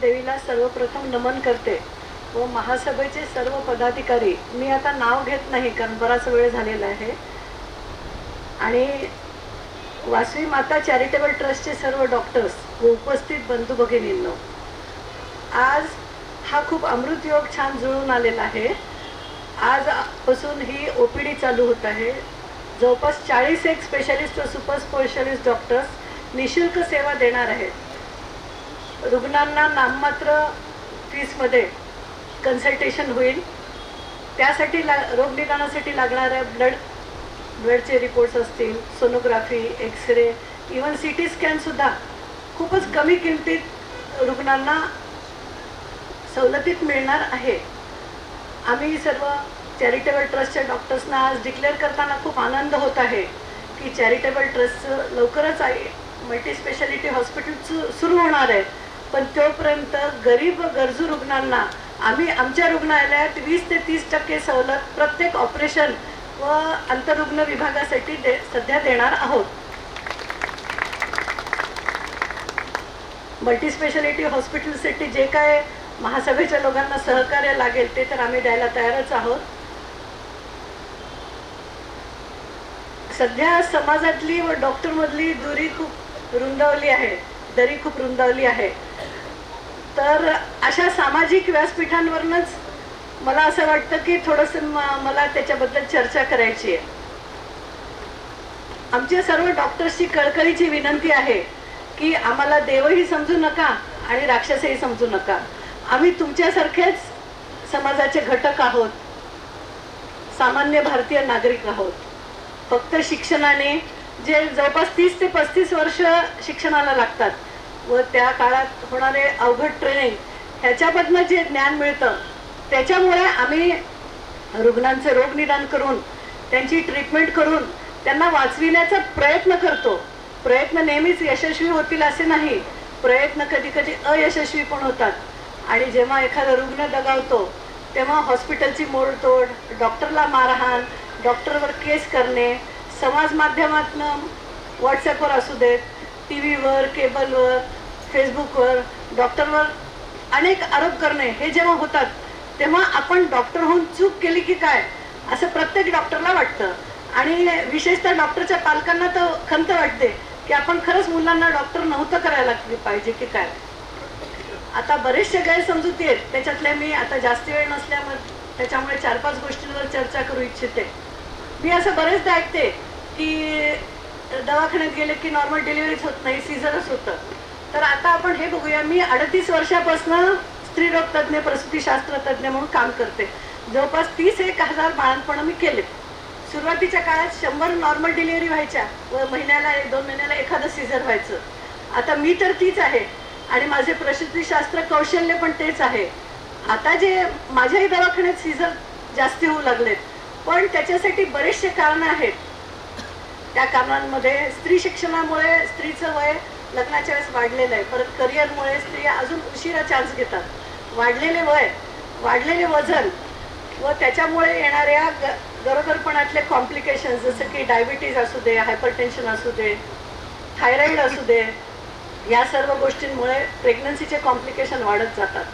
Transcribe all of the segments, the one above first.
देवीला सर्वप्रथम नमन करते. व महासभेचे सर्व पदाधिकारी मी आता नाव घेत नाही कारण बराच वेळ झालेला आहे. आणि वासवी माता चॅरिटेबल ट्रस्टचे सर्व डॉक्टर्स व उपस्थित बंधू भगिनींनो आज हा खूप अमृत योग छान जुळून आलेला आहे. आजपासून ही ओ पी डी चालू होत आहे. जवळपास चाळीस एक स्पेशालिस्ट व सुपर स्पेशालिस्ट डॉक्टर्स निशुल्क सेवा देणार आहेत. रुग्णांना नाममात्र फीसमध्ये कन्सल्टेशन होईल. त्यासाठी ला रोगनिदानासाठी लागणाऱ्या ब्लड ब्लडचे रिपोर्ट्स असतील sonography x ray even C T स्कॅनसुद्धा खूपच कमी किमतीत रुग्णांना सवलतीत मिळणार आहे. आम्ही सर्व चॅरिटेबल ट्रस्टच्या डॉक्टर्सना आज डिक्लेअर करताना खूप आनंद होत आहे की चॅरिटेबल ट्रस्टचं लवकरच आहे मल्टी स्पेशालिटी हॉस्पिटल सु सुरू होणार आहे. पण तोपर्यंत गरीब व गरजू रुग्णांना आम्ही आमच्या रुग्णालयात वीस ते तीस टक्के सवलत प्रत्येक ऑपरेशन व अंतरुग्ण विभागासाठी दे सध्या देणार आहोत. मल्टीस्पेशालिटी हॉस्पिटलसाठी जे काय महासभेच्या लोकांना सहकार्य लागेल ते तर आम्ही द्यायला तयारच आहोत. सध्या समाजातली व डॉक्टरमधली दुरी खूप रुंदावली आहे दरी खूप रुंदावली आहे. तर अशा सामाजिक व्यासपीठांवरनच मला असं वाटतं की थोडंसं मला त्याच्याबद्दल चर्चा करायची आहे. आमच्या सर्व डॉक्टर्सची कळकळीची विनंती आहे की आम्हाला देवही समजू नका आणि राक्षसही समजू नका. आम्ही तुमच्यासारखेच समाजाचे घटक आहोत. सामान्य भारतीय नागरिक आहोत. फक्त शिक्षणाने जे जवळपास तीस ते पस्तीस वर्ष शिक्षणाला लागतात. व त्या काळात होणारे अवघड ट्रेनिंग ह्याच्यामधनं जे ज्ञान मिळतं त्याच्यामुळे आम्ही रुग्णांचे रोग निदान करून त्यांची ट्रीटमेंट करून त्यांना वाचविण्याचा प्रयत्न करतो. प्रयत्न नेहमीच यशस्वी होतील असे नाही. प्रयत्न कधी कधी अयशस्वी पण होतात. आणि जेव्हा एखादा रुग्ण दगावतो तेव्हा हॉस्पिटलची मोडतोड डॉक्टरला मारहाण डॉक्टरवर केस करणे समाज माध्यमातनं व्हॉट्सॲपवर असू देत टी व्हीवर केबलवर फेसबुकवर डॉक्टरवर अनेक आरोप करणे हे जेव्हा होतात तेव्हा आपण डॉक्टर होऊन चूक केली की काय असं प्रत्येक डॉक्टरला वाटतं. आणि विशेषतः डॉक्टरच्या पालकांना तर खंत वाटते की आपण खरंच मुलांना डॉक्टर नव्हतं करायला पाहिजे की काय. आता बरेचसे गैरसमजुती आहेत त्याच्यातल्या मी आता जास्त वेळ नसल्यामुळे त्याच्यामुळे चार पाच गोष्टींवर चर्चा करू इच्छिते. मी असं बरेचदा ऐकते की दवाखान्यात गेले की नॉर्मल डिलिव्हरीच होत नाही सीझरच होतं. तर आता आपण हे बघूया मी अडतीस वर्षापासून स्त्रीरोग तज्ज्ञ प्रसूतीशास्त्र तज्ज्ञ म्हणून काम करते. जवळपास तीस एक हजार बाळांपण मी केले. सुरुवातीच्या काळात शंभर नॉर्मल डिलिव्हरी व्हायच्या व महिन्याला दोन महिन्याला एखादं सीझर व्हायचं. आता मी तर तीच आहे आणि माझे प्रसूतीशास्त्र कौशल्य पण तेच आहे. आता जे माझ्याही दवाखान्यात सीझर जास्ती होऊ लागलेत पण त्याच्यासाठी बरेचसे कारणं आहेत. त्या कारणांमध्ये स्त्री शिक्षणामुळे स्त्रीचं वय लग्नाच्या वेळेस वाढलेलं आहे. परत करिअरमुळे स्त्रिया अजून उशिरा चान्स घेतात. वाढलेले वय वाढलेले वजन व त्याच्यामुळे येणाऱ्या ग गरोदरपणातले कॉम्प्लिकेशन्स जसं की डायबिटीज असू दे हायपरटेन्शन असू दे थायरॉईड असू दे या सर्व गोष्टींमुळे प्रेग्नन्सीचे कॉम्प्लिकेशन वाढत जातात.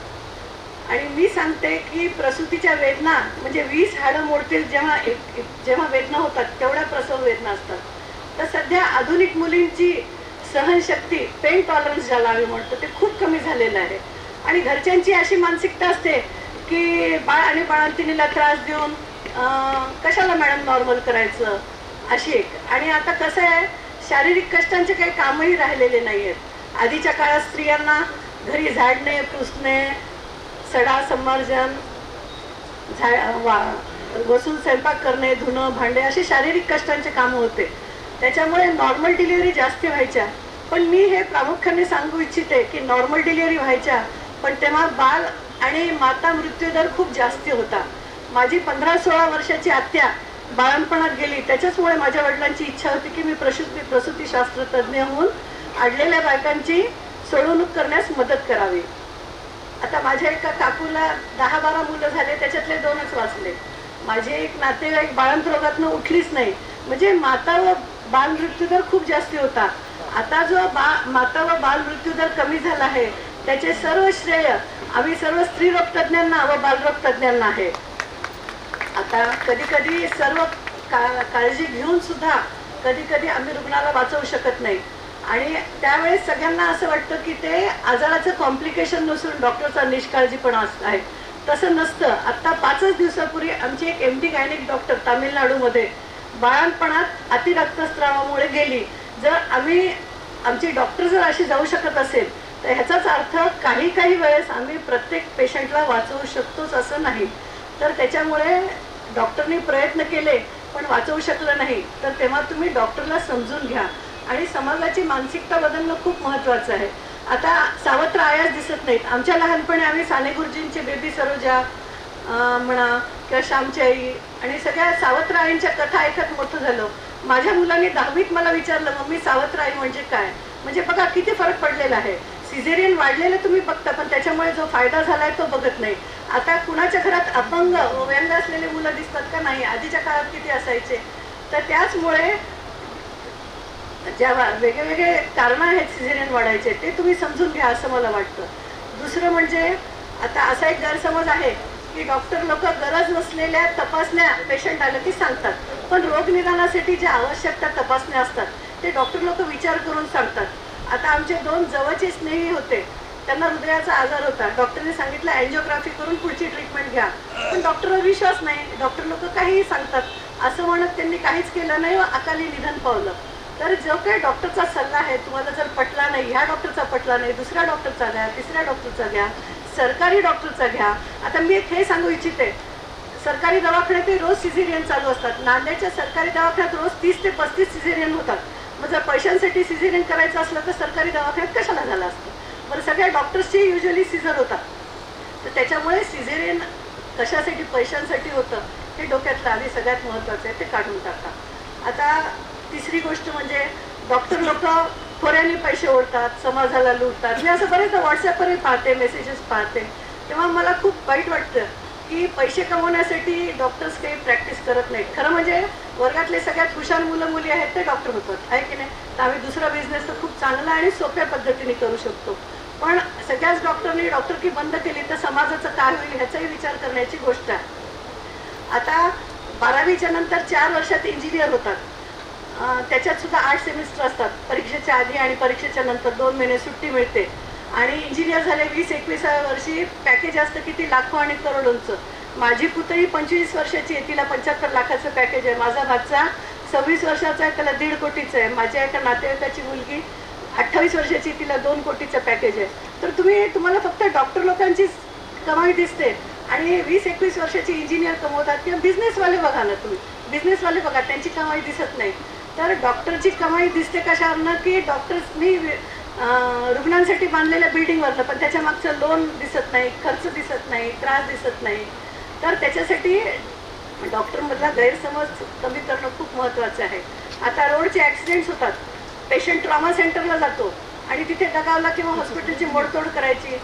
आणि मी सांगते की प्रसूतीच्या वेदना म्हणजे वीस हाडं मोडतील जेव्हा एक जेव्हा वेदना होतात तेवढ्या प्रसव वेदना असतात. तर सध्या आधुनिक मुलींची सहनशक्ती पेन टॉलरन्स ज्याला आम्ही म्हणतो ते खूप कमी झालेलं आहे. आणि घरच्यांची अशी मानसिकता असते की बाळ आणि बाळंतिनीला त्रास देऊन कशाला मॅडम नॉर्मल करायचं? अशी एक. आणि आता कसं आहे शारीरिक कष्टांचे काही कामही राहिलेले नाही आहेत आधीच्या काळात स्त्रियांना घरी झाडणे पुसणे सडा संमार्जन झा वा बसून स्वयंपाक करणे धुणं भांडे असे शारीरिक कष्टांचे कामं होते. त्याच्यामुळे नॉर्मल डिलिव्हरी जास्ती व्हायच्या. पण मी हे प्रामुख्याने सांगू इच्छिते की नॉर्मल डिलिव्हरी व्हायच्या पण तेव्हा बाल आणि माता मृत्यूदर खूप जास्ती होता. माझी पंधरा सोळा वर्षाची आत्या बाळणपणात गेली. त्याच्याचमुळे माझ्या वडिलांची इच्छा होती की मी प्रसूती प्रसूतीशास्त्र तज्ज्ञ होऊन अडलेल्या बायकांची सोडवणूक करण्यास मदत करावी. आता माझ्या एका काकूला दहा बारा मुलं झाले त्याच्यातले दोनच वाचले. माझे एक नातेवाईक बाळंत रोगातनं उठलीच नाही. म्हणजे माता व बाल मृत्यूदर खूप जास्ती होता. आता जो बा माता व बाल मृत्यू दर कमी झाला आहे त्याचे सर्व श्रेय आम्ही सर्व स्त्रीरोग तज्ज्ञांना व बालरोग तज्ञांना आहे. आता कधी कधी सर्व का काळजी घेऊन सुद्धा कधी कधी आम्ही रुग्णाला वाचवू शकत नाही. आणि त्यावेळेस सगळ्यांना असं वाटतं की ते आजाराचं कॉम्प्लिकेशन नसून डॉक्टरचा निष्काळजीपणा असं आहे. तसं नसतं. आत्ता पाचच दिवसापूर्वी आमची एक एम डी गायनिक डॉक्टर तामिळनाडूमध्ये बाळणपणात अतिरक्तस्रावामुळे गेली. जर आम्ही आमची डॉक्टर जर अशी जाऊ शकत असेल तर ह्याचाच अर्थ काही काही वेळेस आम्ही प्रत्येक पेशंटला वाचवू शकतोच असं नाही. तर त्याच्यामुळे डॉक्टरनी प्रयत्न केले पण वाचवू शकलं नाही. तर तेव्हा तुम्ही डॉक्टरला समजून घ्या. आणि समाजाची मानसिकता बदलणं खूप महत्त्वाचं आहे. आता सावत्र आयास दिसत नाहीत. आमच्या लहानपणी आम्ही साने गुरुजींचे बेबी सरोजा म्हणा किंवा श्यामची आई आणि सगळ्या सावत्र आईंच्या कथा ऐकत मोठं झालं. माझ्या मुलाने दहावीत मला विचारलं मम्मी सावत्र आई म्हणजे काय? म्हणजे बघा किती फरक पडलेला आहे. सिझेरियन वाढलेलं तुम्ही बघता पण त्याच्यामुळे जो फायदा झालाय तो बघत नाही. आता कुणाच्या घरात अपंग व्यंग असलेले मुलं दिसतात का नाही? आधीच्या काळात किती असायचे? तर त्याचमुळे ज्या वेगवेगळे कारणं आहेत सिझेरियन वाढायचे ते तुम्ही समजून घ्या असं मला वाटतं. दुसरं म्हणजे आता असा एक गैरसमज आहे. की डॉक्टर लोक गरज नसलेल्या तपासण्या पेशंट आलं की सांगतात. पण रोगनिदानासाठी ज्या आवश्यक त्या तपासण्या असतात ते डॉक्टर लोक विचार करून सांगतात. आता आमचे दोन जवळचे स्नेही होते. त्यांना हृदयाचा आजार होता. डॉक्टरने सांगितलं अँजिओग्राफी करून पुढची ट्रीटमेंट घ्या. पण डॉक्टरवर विश्वास नाही. डॉक्टर लोक काहीही सांगतात. असं म्हणत त्यांनी काहीच केलं नाही व अकाली निधन पावलं. तर जो काही डॉक्टरचा सल्ला आहे तुम्हाला जर पटला नाही ह्या डॉक्टरचा पटला नाही दुसऱ्या डॉक्टरचा घ्या तिसऱ्या डॉक्टरचा घ्या सरकारी डॉक्टरचा घ्या. आता मी एक हे सांगू इच्छिते. सरकारी दवाखान्यात रोज सिझेरियन चालू असतात. नांदेडच्या सरकारी दवाखान्यात रोज तीस ते पस्तीस सिझेरियन होतात. मग जर पैशांसाठी सिझेरियन करायचं असलं तर सरकारी दवाखान्यात कशाला झालं असतं? बरं सगळ्या डॉक्टर्सचे युजली सिझर होतात. तर त्याच्यामुळे सिझेरियन कशासाठी पैशांसाठी होतं हे डोक्यातलं आधी सगळ्यात महत्त्वाचं आहे ते काढून टाका. आता तिसरी गोष्ट म्हणजे डॉक्टर लोक खोऱ्याने पैसे ओढतात समाजाला लुटतात. मी असं बरेच व्हॉट्सअपवरही पाहते मेसेजेस पाहते. तेव्हा मला खूप वाईट वाटतं की पैसे कमवण्यासाठी डॉक्टर्स काही प्रॅक्टिस करत नाहीत. खरं म्हणजे वर्गातले सगळ्यात हुशार मुलं मुली आहेत ते डॉक्टर होतात आहे की नाही? तर आम्ही दुसरा बिझनेस तर खूप चांगला आणि सोप्या पद्धतीने करू शकतो. पण सगळ्याच डॉक्टरनी डॉक्टरकी बंद केली तर समाजाचं काय होईल ह्याचाही विचार करण्याची गोष्ट आहे. आता बारावीच्या नंतर चार वर्षात इंजिनियर होतात. त्याच्यात सुद्धा आठ सेमिस्टर असतात. परीक्षेच्या आधी आणि परीक्षेच्या नंतर दोन महिने सुट्टी मिळते. आणि इंजिनियर झाले वीस एकविसाव्या वर्षी पॅकेज असतं किती लाखो आणि करोडोंचं. माझी पुतळी पंचवीस वर्षाची आहे तिला पंच्याहत्तर लाखाचं पॅकेज आहे. माझा भाचा सव्वीस वर्षाचा आहे त्याला दीड कोटीचं आहे. माझ्या एका नातेवाईकाची मुलगी अठ्ठावीस वर्षाची तिला दोन कोटीचं पॅकेज आहे. तर तुम्ही तुम्हाला फक्त डॉक्टर लोकांचीच कमाई दिसते. आणि वीस एकवीस वर्षाची इंजिनियर कमवतात किंवा बिझनेसवाले बघा ना तुम्ही. बिझनेसवाले बघा त्यांची कमाई दिसत नाही. तर डॉक्टरची कमाई दिसते कशावरनं की डॉक्टर्सनी रुग्णांसाठी बांधलेल्या बिल्डिंगवरनं पण त्याच्या मागचं लोन दिसत नाही खर्च दिसत नाही त्रास दिसत नाही. तर त्याच्यासाठी डॉक्टरमधला गैरसमज कमी करणं खूप महत्त्वाचं आहे. आता रोडचे ॲक्सिडेंट्स होतात. पेशंट ट्रॉमा सेंटरला जातो आणि तिथे दगावला किंवा हॉस्पिटलची मोडतोड करायची.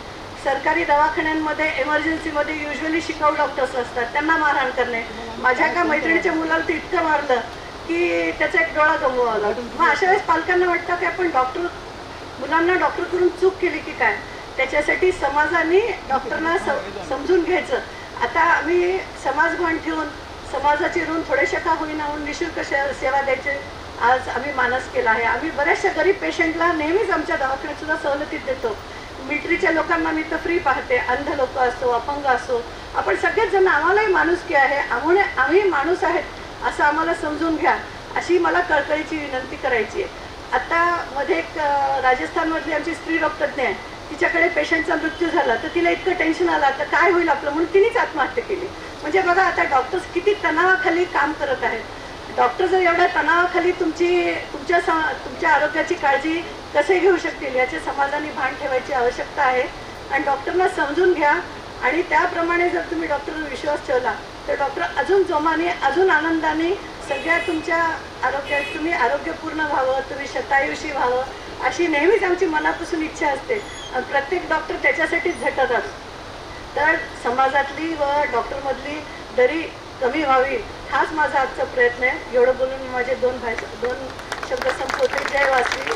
सरकारी दवाखान्यांमध्ये एमर्जन्सीमध्ये युजली शिकाऊ डॉक्टर्स असतात त्यांना मारहाण करणे. माझ्या एका मैत्रिणीच्या मुलाला ते इतकं मारलं की त्याचा एक डोळा गमवावा मग अशा वेळेस पालकांना वाटतं की आपण डॉक्टर मुलांना डॉक्टर करून चूक केली की काय? त्याच्यासाठी समाजाने डॉक्टरना सम- समजून घ्यायचं. आता आम्ही समाजभान ठेवून समाजाचे ऋण थोडेसे का होईना होऊन निशुल्क सेवा द्यायचे. आज आम्ही मानस केला आहे. आम्ही बऱ्याचशा गरीब पेशंटला नेहमीच आमच्या दवाखान्यात सुद्धा सवलतीत देतो. मिलिटरीच्या लोकांना मी तर फ्री पाहते. अंध लोक असो अपंग असो. आपण सगळेच जण आम्हालाही माणुसकी आहे. आम्हाला आम्ही माणूस आहेत. असं आम्हाला समजून घ्या. अशी मला कळकळीची विनंती करायची आहे. आता मध्ये एक राजस्थानमधली आमची स्त्री डॉक्टरने आहे. तिच्याकडे पेशंटचा मृत्यू झाला तर तिला इतकं टेन्शन आलं तर काय होईल आपलं? म्हणून तिनेच आत्महत्या केली. म्हणजे बघा आता डॉक्टर्स किती तणावाखाली काम करत आहेत. डॉक्टर जर एवढ्या तणावाखाली तुमची तुमच्या सा- तुमच्या आरोग्याची काळजी कसे घेऊ शकतील? याचे समाजाने भान ठेवायची आवश्यकता आहे. आणि डॉक्टरना समजून घ्या. आणि त्याप्रमाणे जर तुम्ही डॉक्टरवर विश्वास ठेवला तर डॉक्टर अजून जोमाने अजून आनंदाने सगळ्या तुमच्या आरोग्यात तुम्ही आरोग्यपूर्ण व्हावं तुम्ही शतायुषी व्हावं अशी नेहमीच आमची मनापासून इच्छा असते. आणि प्रत्येक डॉक्टर त्याच्यासाठीच झटत असतो. तर समाजातली व डॉक्टरमधली दरी कमी व्हावी हाच माझा आजचा प्रयत्न आहे. एवढं बोलून मी माझे दोन भाई दोन शब्द संपवते. जय वाचली